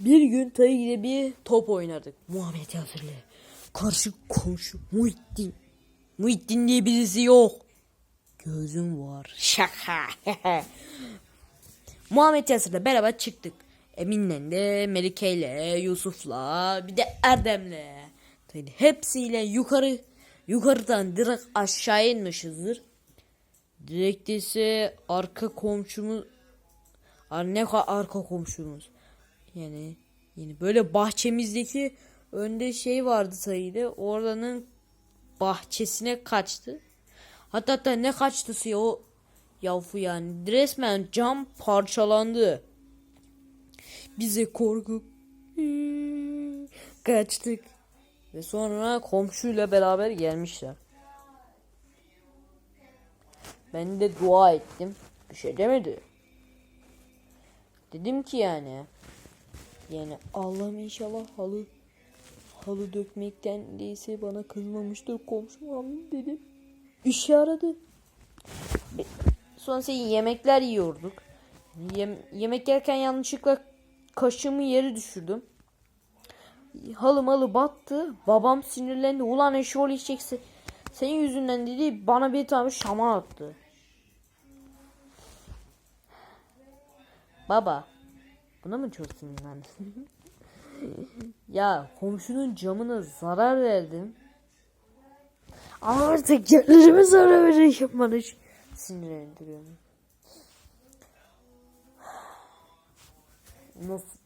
Bir gün Tayyip ile bir top oynadık. Muhammed Yazır'la. Karşı komşu Muhittin. Muhittin diye birisi yok. Gözüm var. Şaka. Muhammed Yazır'la beraber çıktık. Emin'le de Melike'yle, Yusuf'la, bir de Erdem'le. Tabii hepsiyle yukarı yukarıdan direkt aşağı inmişizdir. Direkt ise arka komşumuz ne ka- arka komşumuz. Yani yani böyle bahçemizdeki önde şey vardı sayıydı. Oranın bahçesine kaçtı. Hatta hatta ne kaçtısı ya o yafu yani resmen cam parçalandı. Bize korkup kaçtık. Ve sonra komşuyla beraber gelmişler. Ben de dua ettim. Bir şey demedi. Dedim ki yani yani Allah'ım inşallah halı halı dökmekten değilse bana kızmamıştır komşum amin dedim. İşe yaradı. Be- Sonra şey yemekler yiyorduk. Yem- yemek yerken yanlışlıkla kaşığımı yere düşürdüm. Halı malı battı. Babam sinirlendi. Ulan eşol içecekse senin yüzünden dedi bana bir tane şaman attı. Baba. Buna mı çok sinirlendin? ya komşunun camına zarar verdim. Artık yerlerime zarar verecek bana hiç sinirlendiriyor. beni. Nasıl?